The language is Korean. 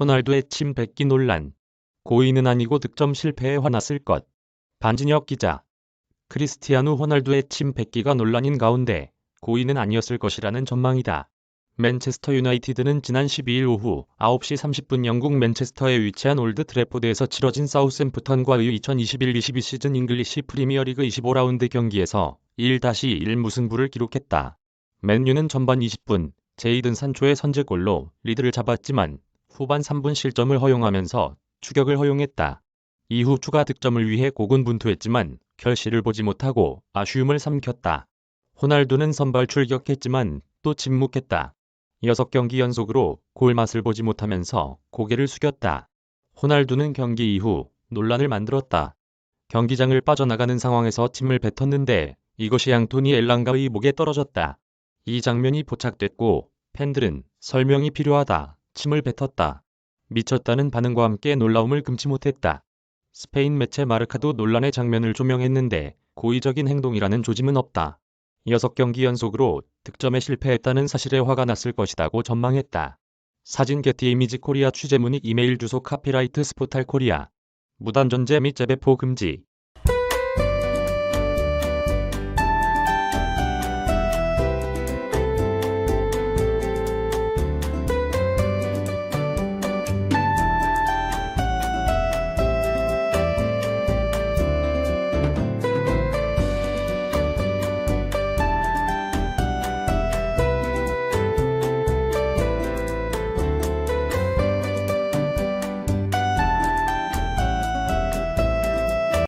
호날두의 침 뱉기 논란. 고의는 아니고 득점 실패에 화났을 것. 반진혁 기자. 크리스티아누 호날두의 침 뱉기가 논란인 가운데 고의는 아니었을 것이라는 전망이다. 맨체스터 유나이티드는 지난 12일 오후 9시 30분 영국 맨체스터에 위치한 올드 트래포드에서 치러진 사우샘프턴과의 2021-22 시즌 잉글리시 프리미어리그 25라운드 경기에서 1-1 무승부를 기록했다. 맨유는 전반 20분 제이든 산초의 선제골로 리드를 잡았지만 후반 3분 실점을 허용하면서 추격을 허용했다. 이후 추가 득점을 위해 고군분투했지만 결실을 보지 못하고 아쉬움을 삼켰다. 호날두는 선발 출격했지만 또 침묵했다. 6경기 연속으로 골맛을 보지 못하면서 고개를 숙였다. 호날두는 경기 이후 논란을 만들었다. 경기장을 빠져나가는 상황에서 침을 뱉었는데 이것이 앙토니 엘랑가의 목에 떨어졌다. 이 장면이 포착됐고 팬들은 설명이 필요하다. 침을 뱉었다. 미쳤다는 반응과 함께 놀라움을 금치 못했다. 스페인 매체 마르카도 논란의 장면을 조명했는데 고의적인 행동이라는 조짐은 없다. 6경기 연속으로 득점에 실패했다는 사실에 화가 났을 것이라고 전망했다. 사진 게티 이미지 코리아 취재문의 이메일 주소 카피라이트 스포탈 코리아 무단 전제 및 재배포 금지